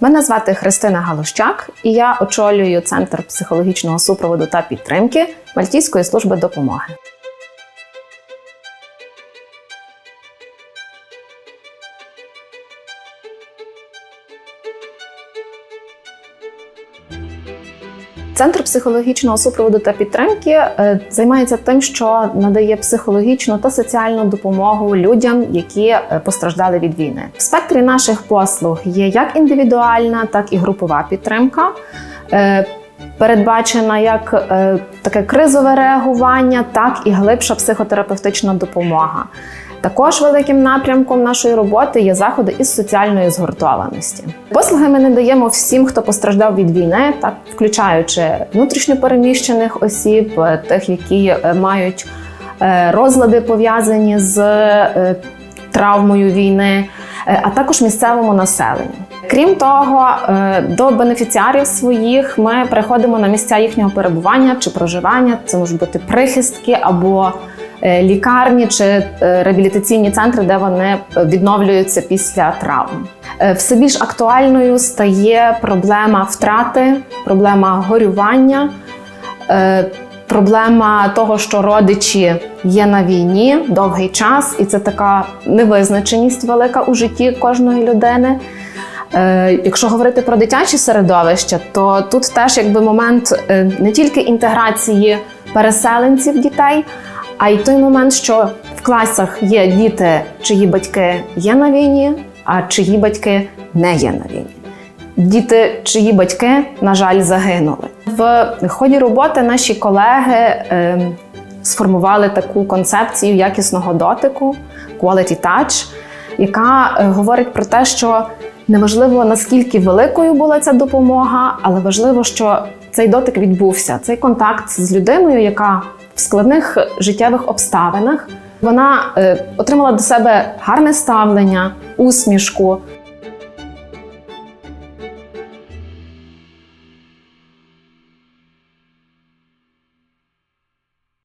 Мене звати Христина Галущак, і я очолюю Центр психологічного супроводу та підтримки Мальтійської служби допомоги. Центр психологічного супроводу та підтримки е, займається тим, що надає психологічну та соціальну допомогу людям, які е, постраждали від війни. В спектрі наших послуг є як індивідуальна, так і групова підтримка. Е, Передбачена як таке кризове реагування, так і глибша психотерапевтична допомога. Також великим напрямком нашої роботи є заходи із соціальної згуртованості. Послуги ми надаємо всім, хто постраждав від війни, так включаючи внутрішньопереміщених осіб, е, тих, які е, мають е, розлади пов'язані з травмою війни, а також місцевому населенню. Крім того, до бенефіціарів своїх ми приходимо на місця їхнього перебування чи проживання. Це можуть бути прихистки або лікарні чи е, реабілітаційні центри, де вони відновлюються після травм. Е, Все більш актуальною стає проблема втрати, проблема горювання, е, проблема того, що родичі є на війні довгий час, і це така невизначеність велика у житті кожної людини. Е, Якщо говорити про дитяче середовище, то тут теж якби момент е, не тільки інтеграції переселенців дітей, а й той момент, що в класах є діти, чиї батьки є на війні, а чиї батьки не є на війні. Діти, чиї батьки, на жаль, загинули. В ході роботи наші колеги е, сформували таку концепцію якісного дотику quality touch, яка е, говорить про те, що неважливо наскільки великою була ця допомога, але важливо, що цей дотик відбувся, цей контакт з людиною, яка складних життєвих обставинах. Вона е, отримала до себе гарне ставлення, усмішку,